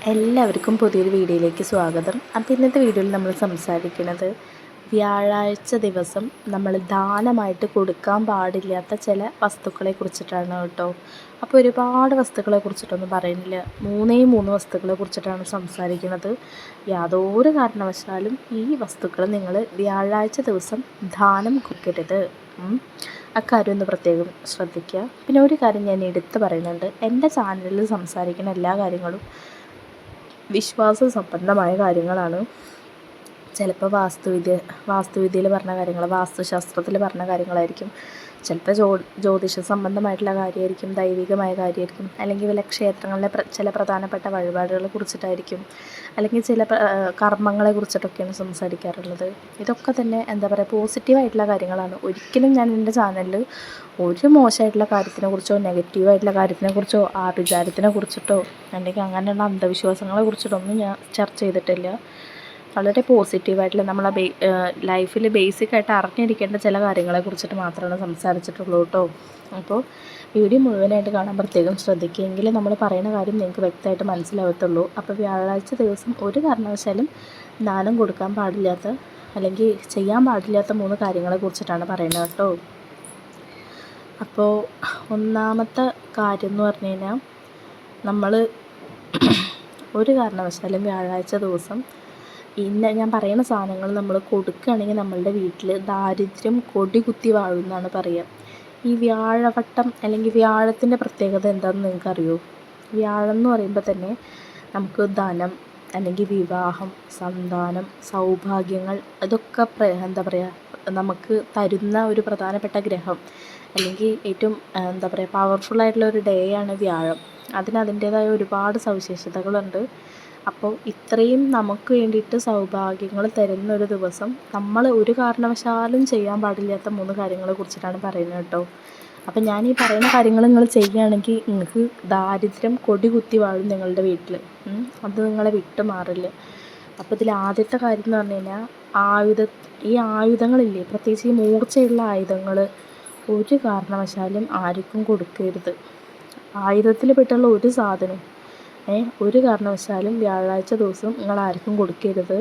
എല്ലാവർക്കും പുതിയൊരു വീഡിയോയിലേക്ക് സ്വാഗതം. അപ്പോൾ ഇന്നത്തെ വീഡിയോയിൽ നമ്മൾ സംസാരിക്കുന്നത് വ്യാഴാഴ്ച ദിവസം നമ്മൾ ദാനമായിട്ട് കൊടുക്കാൻ പാടില്ലാത്ത ചില വസ്തുക്കളെ കുറിച്ചിട്ടാണ് കേട്ടോ. അപ്പോൾ ഒരുപാട് വസ്തുക്കളെ കുറിച്ചിട്ടൊന്നും പറയുന്നില്ല. മൂന്നേ മൂന്ന് വസ്തുക്കളെ കുറിച്ചിട്ടാണ് സംസാരിക്കുന്നത്. യാതൊരു കാരണവശാലും ഈ വസ്തുക്കൾ നിങ്ങൾ വ്യാഴാഴ്ച ദിവസം ദാനം കൊടുക്കരുത്. അക്കാര്യം ഒന്ന് പ്രത്യേകം ശ്രദ്ധിക്കുക. പിന്നെ ഒരു കാര്യം ഞാൻ എടുത്ത് പറയുന്നുണ്ട്. എന്റെ ചാനലിൽ സംസാരിക്കുന്ന എല്ലാ കാര്യങ്ങളും വിശ്വാസ സംബന്ധമായ കാര്യങ്ങളാണ്. ചിലപ്പോൾ വാസ്തുവിദ്യ വാസ്തുവിദ്യയിൽ പറഞ്ഞ കാര്യങ്ങൾ വാസ്തുശാസ്ത്രത്തിൽ പറഞ്ഞ കാര്യങ്ങളായിരിക്കും. ചിലപ്പോൾ ജ്യോ ജ്യോതിഷ സംബന്ധമായിട്ടുള്ള കാര്യമായിരിക്കും ദൈവികമായ കാര്യമായിരിക്കും അല്ലെങ്കിൽ വല്ല ക്ഷേത്രങ്ങളിലെ ചില പ്രധാനപ്പെട്ട വഴിപാടുകളെ കുറിച്ചിട്ടായിരിക്കും അല്ലെങ്കിൽ ചില കർമ്മങ്ങളെ കുറിച്ചിട്ടൊക്കെയാണ് സംസാരിക്കാറുള്ളത്. ഇതൊക്കെ തന്നെ എന്താ പറയുക പോസിറ്റീവായിട്ടുള്ള കാര്യങ്ങളാണ്. ഒരിക്കലും ഞാൻ എന്റെ ചാനലിൽ ഒരു മോശമായിട്ടുള്ള കാര്യത്തിനെ കുറിച്ചോ നെഗറ്റീവായിട്ടുള്ള കാര്യത്തിനെ കുറിച്ചോ ആ വിചാരത്തിനെ കുറിച്ചിട്ടോ അല്ലെങ്കിൽ അങ്ങനെയുള്ള അന്ധവിശ്വാസങ്ങളെ കുറിച്ചിട്ടൊന്നും ഞാൻ ചർച്ച ചെയ്തിട്ടില്ല. വളരെ പോസിറ്റീവായിട്ടുള്ള നമ്മളെ ബേ ലൈഫിൽ ബേസിക്കായിട്ട് അറിഞ്ഞിരിക്കേണ്ട ചില കാര്യങ്ങളെ കുറിച്ചിട്ട് മാത്രമാണ് സംസാരിച്ചിട്ടുള്ളൂ കേട്ടോ. അപ്പോൾ വീഡിയോ മുഴുവനായിട്ട് കാണാൻ പ്രത്യേകം ശ്രദ്ധിക്കുക നമ്മൾ പറയുന്ന കാര്യം നിങ്ങൾക്ക് വ്യക്തമായിട്ട് മനസ്സിലാവത്തുള്ളൂ. അപ്പോൾ വ്യാഴാഴ്ച ദിവസം ഒരു കാരണവശാലും ദാനം കൊടുക്കാൻ പാടില്ലാത്ത അല്ലെങ്കിൽ ചെയ്യാൻ പാടില്ലാത്ത മൂന്ന് കാര്യങ്ങളെ കുറിച്ചിട്ടാണ് പറയുന്നത് കേട്ടോ. അപ്പോൾ ഒന്നാമത്തെ കാര്യം എന്ന് പറഞ്ഞു കഴിഞ്ഞാൽ നമ്മൾ ഒരു കാരണവശാലും വ്യാഴാഴ്ച ദിവസം ഇന്ന ഞാൻ പറയുന്ന സാധനങ്ങൾ നമ്മൾ കൊടുക്കുകയാണെങ്കിൽ നമ്മളുടെ വീട്ടിൽ ദാരിദ്ര്യം കൊടി കുത്തി വാഴുമെന്നാണ് പറയുക. ഈ വ്യാഴവട്ടം അല്ലെങ്കിൽ വ്യാഴത്തിന്റെ പ്രത്യേകത എന്താണെന്ന് നിങ്ങൾക്കറിയോ? വ്യാഴം എന്ന് പറയുമ്പോൾ തന്നെ നമുക്ക് ധനം അല്ലെങ്കിൽ വിവാഹം സന്താനം സൗഭാഗ്യങ്ങൾ അതൊക്കെ എന്താ പറയുക നമുക്ക് തരുന്ന ഒരു പ്രധാനപ്പെട്ട ഗ്രഹം. അല്ലെങ്കിൽ ഏറ്റവും എന്താ പറയുക പവർഫുൾ ആയിട്ടുള്ള ഒരു ഡേ ആണ് വ്യാഴം. അതിന് അതിന്റേതായ ഒരുപാട് സവിശേഷതകളുണ്ട്. അപ്പോൾ ഇത്രയും നമുക്ക് വേണ്ടിയിട്ട് സൗഭാഗ്യങ്ങൾ തരുന്ന ഒരു ദിവസം നമ്മൾ ഒരു കാരണവശാലും ചെയ്യാൻ പാടില്ലാത്ത മൂന്ന് കാര്യങ്ങളെ കുറിച്ചിട്ടാണ് പറയുന്നത് കേട്ടോ. അപ്പം ഞാൻ ഈ പറയുന്ന കാര്യങ്ങൾ നിങ്ങൾ ചെയ്യുകയാണെങ്കിൽ നിങ്ങൾക്ക് ദാരിദ്ര്യം കൊടി കുത്തി വാഴും നിങ്ങളുടെ വീട്ടിൽ അത് നിങ്ങളെ വിട്ടു മാറില്ല. അപ്പോൾ ഇതിൽ ആദ്യത്തെ കാര്യം എന്ന് പറഞ്ഞു കഴിഞ്ഞാൽ ആയുധ ഈ ആയുധങ്ങളില്ലേ പ്രത്യേകിച്ച് ഈ മൂർച്ചയുള്ള ആയുധങ്ങൾ ഒരു കാരണവശാലും ആർക്കും കൊടുക്കരുത്. ആയുധത്തിൽ പെട്ടുള്ള ഒരു സാധനം ഒരു കാരണവശാലും വ്യാഴാഴ്ച ദിവസം നിങ്ങൾ ആർക്കും കൊടുക്കരുത്.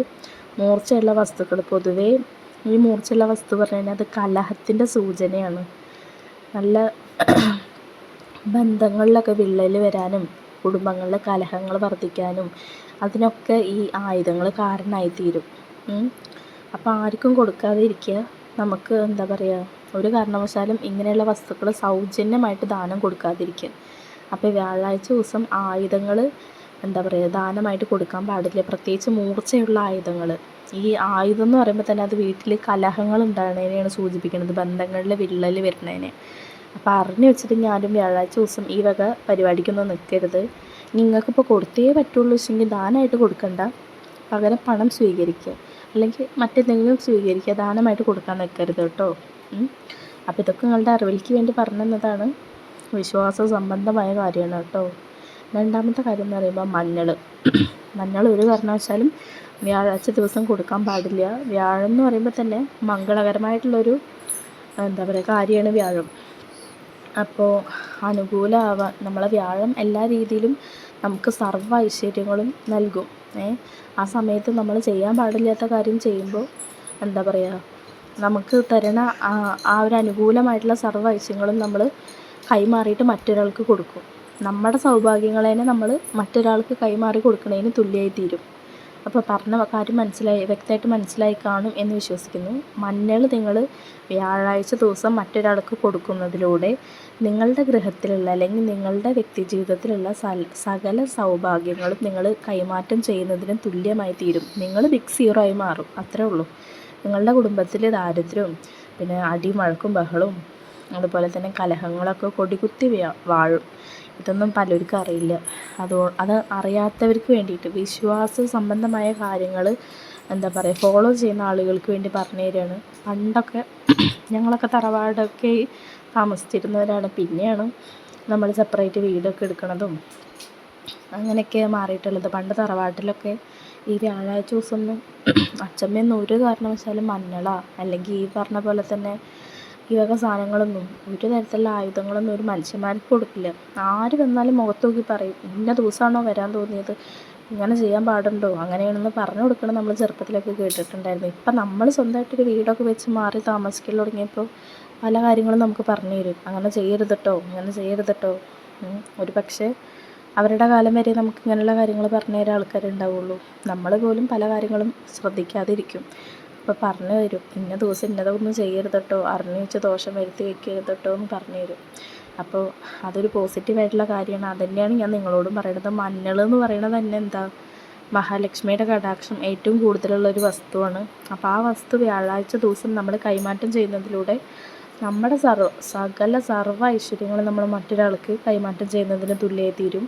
മൂർച്ചയുള്ള വസ്തുക്കൾ. പൊതുവേ ഈ മൂർച്ചയുള്ള വസ്തു പറഞ്ഞു കഴിഞ്ഞാൽ അത് കലഹത്തിന്റെ സൂചനയാണ്. നല്ല ബന്ധങ്ങളിലൊക്കെ വിള്ളൽ വരാനും കുടുംബങ്ങളിലെ കലഹങ്ങൾ വർദ്ധിക്കാനും അതിനൊക്കെ ഈ ആയുധങ്ങൾ കാരണമായി തീരും അപ്പോൾ ആർക്കും കൊടുക്കാതെ ഇരിക്കുക. നമുക്ക് എന്താ പറയുക? ഒരു കാരണവശാലും ഇങ്ങനെയുള്ള വസ്തുക്കൾ സൗജന്യമായിട്ട് ദാനം കൊടുക്കാതിരിക്കുക. അപ്പോൾ വ്യാഴാഴ്ച ദിവസം ആയുധങ്ങൾ എന്താ പറയുക ദാനമായിട്ട് കൊടുക്കാൻ പാടില്ല. പ്രത്യേകിച്ച് മൂർച്ചയുള്ള ആയുധങ്ങൾ ഈ ആയുധം എന്ന് പറയുമ്പോൾ തന്നെ അത് വീട്ടിൽ കലഹങ്ങൾ ഉണ്ടാകുന്നതിനെയാണ് സൂചിപ്പിക്കുന്നത്. ബന്ധങ്ങളിൽ വിള്ളൽ വരുന്നതിനെ. അപ്പോൾ അറിഞ്ഞു വെച്ചിട്ട് ഞാനും വ്യാഴാഴ്ച ദിവസം ഈ വക പരിപാടിക്കൊന്നും നിൽക്കരുത് നിങ്ങൾക്കിപ്പോൾ കൊടുത്തേ പറ്റുള്ളൂ വെച്ചെങ്കിൽ ദാനമായിട്ട് കൊടുക്കണ്ട. പകരം പണം സ്വീകരിക്കുക. അല്ലെങ്കിൽ മറ്റെന്തെങ്കിലും സ്വീകരിക്കുക. ദാനമായിട്ട് കൊടുക്കാൻ നിൽക്കരുത് കേട്ടോ. അപ്പോൾ ഇതൊക്കെ നിങ്ങളുടെ അറിവിലേക്ക് വേണ്ടി പറഞ്ഞു തന്നതാണ് വിശ്വാസ സംബന്ധമായ കാര്യമാണ് കേട്ടോ. രണ്ടാമത്തെ കാര്യം എന്ന് പറയുമ്പോൾ മഞ്ഞൾ മഞ്ഞൾ ഒരു കാരണവശാലും വ്യാഴാഴ്ച ദിവസം കൊടുക്കാൻ പാടില്ല. വ്യാഴം എന്ന് പറയുമ്പോൾ തന്നെ മംഗളകരമായിട്ടുള്ളൊരു എന്താ പറയുക കാര്യമാണ് വ്യാഴം. അപ്പോൾ അനുകൂലമാവാൻ നമ്മളെ വ്യാഴം എല്ലാ രീതിയിലും നമുക്ക് സർവ ഐശ്വര്യങ്ങളും നൽകും. ഏ ആ സമയത്ത് നമ്മൾ ചെയ്യാൻ പാടില്ലാത്ത കാര്യം ചെയ്യുമ്പോൾ എന്താ പറയുക നമുക്ക് തരണ ആ ഒരു അനുകൂലമായിട്ടുള്ള സർവ ഐശ്വര്യങ്ങളും നമ്മൾ കൈമാറിയിട്ട് മറ്റൊരാൾക്ക് കൊടുക്കും. നമ്മുടെ സൗഭാഗ്യങ്ങളെ നമ്മൾ മറ്റൊരാൾക്ക് കൈമാറി കൊടുക്കുന്നതിന് തുല്യമായി തീരും. അപ്പോൾ പറഞ്ഞ കാര്യം മനസ്സിലായി വ്യക്തമായിട്ട് മനസ്സിലായി കാണും എന്ന് വിശ്വസിക്കുന്നു. മഞ്ഞൾ നിങ്ങൾ വ്യാഴാഴ്ച ദിവസം മറ്റൊരാൾക്ക് കൊടുക്കുന്നതിലൂടെ നിങ്ങളുടെ ഗൃഹത്തിലുള്ള അല്ലെങ്കിൽ നിങ്ങളുടെ വ്യക്തി ജീവിതത്തിലുള്ള സകല സൗഭാഗ്യങ്ങളും നിങ്ങൾ കൈമാറ്റം ചെയ്യുന്നതിന് തുല്യമായി തീരും. നിങ്ങൾ ബിഗ് സീറോ ആയി മാറും. അത്രേ ഉള്ളൂ. നിങ്ങളുടെ കുടുംബത്തിലെ ദാരിദ്ര്യവും പിന്നെ അടിമഴക്കും ബഹളവും അതുപോലെ തന്നെ കലഹങ്ങളൊക്കെ കൊടികുത്തി വാഴും. ഇതൊന്നും പലർക്കും അറിയില്ല. അതോ അത് അറിയാത്തവർക്ക് വേണ്ടിയിട്ട് വിശ്വാസ സംബന്ധമായ കാര്യങ്ങൾ എന്താ പറയുക ഫോളോ ചെയ്യുന്ന ആളുകൾക്ക് വേണ്ടി പറഞ്ഞു തരികയാണ്. പണ്ടൊക്കെ ഞങ്ങളൊക്കെ തറവാടൊക്കെ താമസിച്ചിരുന്നവരാണ്. പിന്നെയാണ് നമ്മൾ സെപ്പറേറ്റ് വീടൊക്കെ എടുക്കണതും അങ്ങനെയൊക്കെ മാറിയിട്ടുള്ളത്. പണ്ട് തറവാട്ടിലൊക്കെ ഈ വ്യാഴാഴ്ച ദിവസമൊന്നും അച്ഛമ്മയൊന്നും ഒരു കാരണവശാലും മഞ്ഞളോ അല്ലെങ്കിൽ ഈ പറഞ്ഞ പോലെ തന്നെ ഈ വക സാധനങ്ങളൊന്നും ഒരു തരത്തിലുള്ള ആയുധങ്ങളൊന്നും ഒരു മനുഷ്യന്മാർക്ക് കൊടുക്കില്ല. ആര് വന്നാലും മുഖത്ത് നോക്കി പറയും ഇന്ന ദിവസമാണോ വരാൻ തോന്നിയത്? ഇങ്ങനെ ചെയ്യാൻ പാടുണ്ടോ? അങ്ങനെയാണെന്ന് പറഞ്ഞു കൊടുക്കണം നമ്മൾ ചെറുപ്പത്തിലൊക്കെ കേട്ടിട്ടുണ്ടായിരുന്നു. ഇപ്പം നമ്മൾ സ്വന്തമായിട്ടൊരു വീടൊക്കെ വെച്ച് മാറി താമസിക്കൽ തുടങ്ങിയപ്പോൾ പല കാര്യങ്ങളും നമുക്ക് പറഞ്ഞു തരും. അങ്ങനെ ചെയ്യരുത് കേട്ടോ ഇങ്ങനെ ചെയ്യരുത് കേട്ടോ. ഒരു പക്ഷേ അവരുടെ കാലം വരെ നമുക്ക് ഇങ്ങനെയുള്ള കാര്യങ്ങൾ പറഞ്ഞു തരാൻ ആൾക്കാരുണ്ടാവുള്ളൂ. നമ്മൾ പോലും പല കാര്യങ്ങളും ശ്രദ്ധിക്കാതിരിക്കും. അപ്പോൾ പറഞ്ഞു തരും. ഇന്ന ദിവസം ഇന്നതൊന്നും ചെയ്യരുത് കേട്ടോ അറിഞ്ഞു വെച്ച് ദോഷം വരുത്തി വെക്കരുത് കേട്ടോ എന്ന് പറഞ്ഞു തരും. അപ്പോൾ അതൊരു പോസിറ്റീവായിട്ടുള്ള കാര്യമാണ്. അത് തന്നെയാണ് ഞാൻ നിങ്ങളോടും പറയുന്നത് മഞ്ഞൾ എന്ന് പറയുന്നത് തന്നെ എന്താ? മഹാലക്ഷ്മിയുടെ കടാക്ഷം ഏറ്റവും കൂടുതലുള്ള ഒരു വസ്തുവാണ്. അപ്പോൾ ആ വസ്തു വ്യാഴാഴ്ച ദിവസം നമ്മൾ കൈമാറ്റം ചെയ്യുന്നതിലൂടെ നമ്മുടെ സർവ സകല സർവ ഐശ്വര്യങ്ങളും നമ്മൾ മറ്റൊരാൾക്ക് കൈമാറ്റം ചെയ്യുന്നതിന് തുല്യമായി തീരും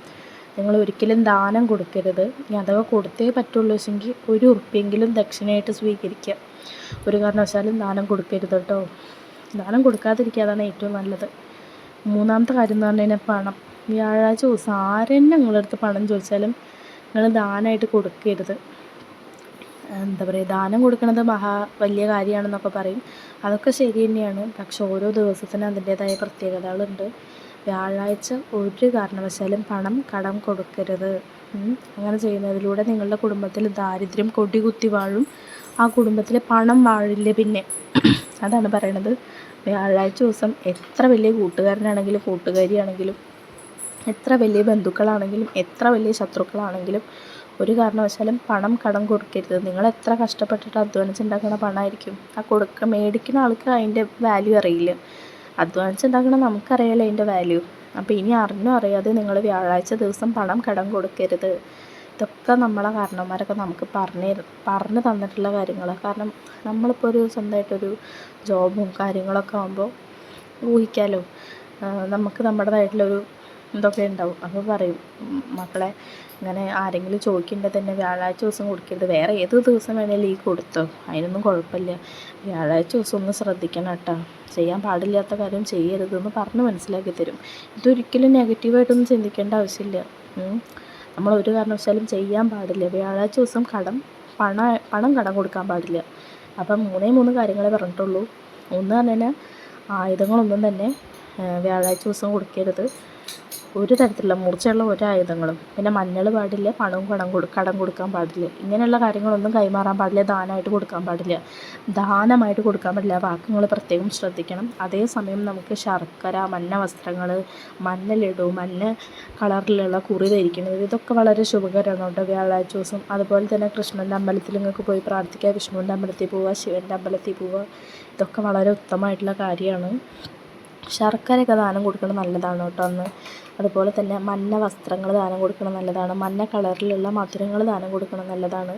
നിങ്ങൾ ഒരിക്കലും ദാനം കൊടുക്കരുത്. ഇനി അഥവാ കൊടുത്തേ പറ്റുള്ളൂ വെച്ചെങ്കിൽ ഒരു ഉറുപ്പിയെങ്കിലും ദക്ഷിണയായിട്ട് സ്വീകരിക്കുക. ഒരു കാരണവശാലും ദാനം കൊടുക്കരുത് കേട്ടോ ദാനം കൊടുക്കാതിരിക്കുക അതാണ് ഏറ്റവും നല്ലത്. മൂന്നാമത്തെ കാര്യം എന്ന് പറഞ്ഞു കഴിഞ്ഞാൽ പണം. വ്യാഴാഴ്ച ദിവസം ആരെന്നെ നിങ്ങളുടെ അടുത്ത് പണം ചോദിച്ചാലും നിങ്ങൾ ദാനമായിട്ട് കൊടുക്കരുത്. എന്താ പറയുക ദാനം കൊടുക്കുന്നത് മഹാ വലിയ കാര്യമാണെന്നൊക്കെ പറയും. അതൊക്കെ ശരി തന്നെയാണ്. പക്ഷെ ഓരോ ദിവസത്തിനും അതിന്റേതായ പ്രത്യേകതകളുണ്ട്. വ്യാഴാഴ്ച ഒരു കാരണവശാലും പണം കടം കൊടുക്കരുത്. അങ്ങനെ ചെയ്യുന്നതിലൂടെ നിങ്ങളുടെ കുടുംബത്തിൽ ദാരിദ്ര്യം കൊടികുത്തി വാഴും. ആ കുടുംബത്തിൽ പണം വാഴില്ല പിന്നെ? അതാണ് പറയണത്. വ്യാഴാഴ്ച ദിവസം എത്ര വലിയ കൂട്ടുകാരനാണെങ്കിലും കൂട്ടുകാരിയാണെങ്കിലും എത്ര വലിയ ബന്ധുക്കളാണെങ്കിലും എത്ര വലിയ ശത്രുക്കളാണെങ്കിലും ഒരു കാരണവശാലും പണം കടം കൊടുക്കരുത്. നിങ്ങൾ എത്ര കഷ്ടപ്പെട്ടിട്ട് അധ്വാനിച്ചുണ്ടാക്കുന്ന പണമായിരിക്കും? ആ കൊടുക്ക മേടിക്കുന്ന ആൾക്ക് അതിന്റെ വാല്യൂ അറിയില്ല. അധ്വാനിച്ചുണ്ടാക്കണ നമുക്കറിയാലോ അതിന്റെ വാല്യൂ അപ്പോൾ ഇനി അറിഞ്ഞോ അറിയാതെ നിങ്ങൾ വ്യാഴാഴ്ച ദിവസം പണം കടം കൊടുക്കരുത്. ഇതൊക്കെ നമ്മളെ കാരണവന്മാരൊക്കെ നമുക്ക് പറഞ്ഞു പറഞ്ഞു തന്നിട്ടുള്ള കാര്യങ്ങളാണ് കാരണം നമ്മളിപ്പോൾ ഒരു സ്വന്തമായിട്ടൊരു ജോബും കാര്യങ്ങളൊക്കെ ആകുമ്പോൾ ഊഹിക്കാമല്ലോ നമുക്ക് നമ്മുടേതായിട്ടുള്ളൊരു ഇതൊക്കെ ഉണ്ടാവും. അപ്പോൾ പറയും മക്കളെ ഇങ്ങനെ ആരെങ്കിലും ചോദിക്കേണ്ടത് തന്നെ വ്യാഴാഴ്ച ദിവസം കൊടുക്കരുത്. വേറെ ഏത് ദിവസം വേണേലും ഈ കൊടുത്തോ? അതിനൊന്നും കുഴപ്പമില്ല. വ്യാഴാഴ്ച ദിവസം ഒന്ന് ശ്രദ്ധിക്കണം കേട്ടോ. ചെയ്യാൻ പാടില്ലാത്ത കാര്യം ചെയ്യരുതെന്ന് പറഞ്ഞ് മനസ്സിലാക്കി തരും. ഇതൊരിക്കലും നെഗറ്റീവായിട്ടൊന്നും ചിന്തിക്കേണ്ട ആവശ്യമില്ല. നമ്മൾ ഒരു കാരണവശാലും ചെയ്യാൻ പാടില്ല. വ്യാഴാഴ്ച ദിവസം കടം പണ പണം കടം കൊടുക്കാൻ പാടില്ല. അപ്പം മൂന്നേ മൂന്ന് കാര്യങ്ങളെ പറഞ്ഞിട്ടുള്ളൂ. ഒന്ന് തന്നെ ആയുധങ്ങളൊന്നും തന്നെ വ്യാഴാഴ്ച ദിവസം കൊടുക്കരുത്. ഒരു തരത്തിലുള്ള മൂർച്ചയുള്ള ഒരു ആയുധങ്ങളും. പിന്നെ മഞ്ഞൾ പാടില്ല പണവും കടം കൊടു കടം കൊടുക്കാൻ പാടില്ല. ഇങ്ങനെയുള്ള കാര്യങ്ങളൊന്നും കൈമാറാൻ പാടില്ല ദാനമായിട്ട് കൊടുക്കാൻ പാടില്ല. ദാനമായിട്ട് കൊടുക്കാൻ പാടില്ല. ആ വാക്ക് നിങ്ങൾ പ്രത്യേകം ശ്രദ്ധിക്കണം. അതേസമയം നമുക്ക് ശർക്കര മഞ്ഞ വസ്ത്രങ്ങൾ മഞ്ഞ ലഡു മഞ്ഞ കളറിലുള്ള കുറി ധരിക്കുന്നത് ഇതൊക്കെ വളരെ ശുഭകരമാണ് വ്യാഴാഴ്ച ദിവസം. അതുപോലെ തന്നെ കൃഷ്ണന്റെ അമ്പലത്തിൽ നിങ്ങൾക്ക് പോയി പ്രാർത്ഥിക്കുക വിഷ്ണുവിന്റെ അമ്പലത്തിൽ പോവുക ശിവന്റെ അമ്പലത്തിൽ പോവുക. ഇതൊക്കെ വളരെ ഉത്തമമായിട്ടുള്ള കാര്യമാണ്. ശർക്കരയൊക്കെ ദാനം കൊടുക്കുന്നത് നല്ലതാണ് കേട്ടോ അന്ന്. അതുപോലെ തന്നെ മഞ്ഞ വസ്ത്രങ്ങൾ ദാനം കൊടുക്കുന്നത് നല്ലതാണ്. മഞ്ഞ കളറിലുള്ള മധുരങ്ങൾ ദാനം കൊടുക്കുന്നത് നല്ലതാണ്.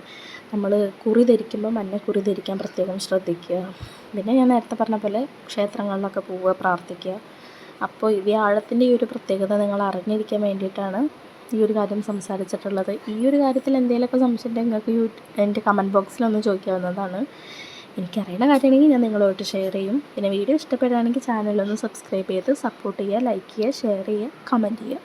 നമ്മൾ കുറി ധരിക്കുമ്പോൾ മഞ്ഞ കുറി ധരിക്കാൻ പ്രത്യേകം ശ്രദ്ധിക്കുക. പിന്നെ ഞാൻ നേരത്തെ പറഞ്ഞ പോലെ ക്ഷേത്രങ്ങളിലൊക്കെ പോവുക പ്രാർത്ഥിക്കുക. അപ്പോൾ ഈ വ്യാഴത്തിന്റെ ഈ ഒരു പ്രത്യേകത നിങ്ങൾ അറിഞ്ഞിരിക്കാൻ വേണ്ടിയിട്ടാണ് ഈ ഒരു കാര്യം സംസാരിച്ചിട്ടുള്ളത്. ഈ ഒരു കാര്യത്തിൽ എന്തെങ്കിലുമൊക്കെ സംശയം നിങ്ങൾക്ക് എന്റെ കമന്റ് ബോക്സിലൊന്ന് ചോദിക്കാവുന്നതാണ്. എനിക്കറിയുന്ന കാര്യമാണെങ്കിൽ ഞാൻ നിങ്ങളോട്ട് ഷെയർ ചെയ്യും. പിന്നെ വീഡിയോ ഇഷ്ടപ്പെടുകയാണെങ്കിൽ ചാനലൊന്ന് സബ്സ്ക്രൈബ് ചെയ്ത് സപ്പോർട്ട് ചെയ്യുക ലൈക്ക് ചെയ്യുക ഷെയർ ചെയ്യുക കമന്റ് ചെയ്യുക.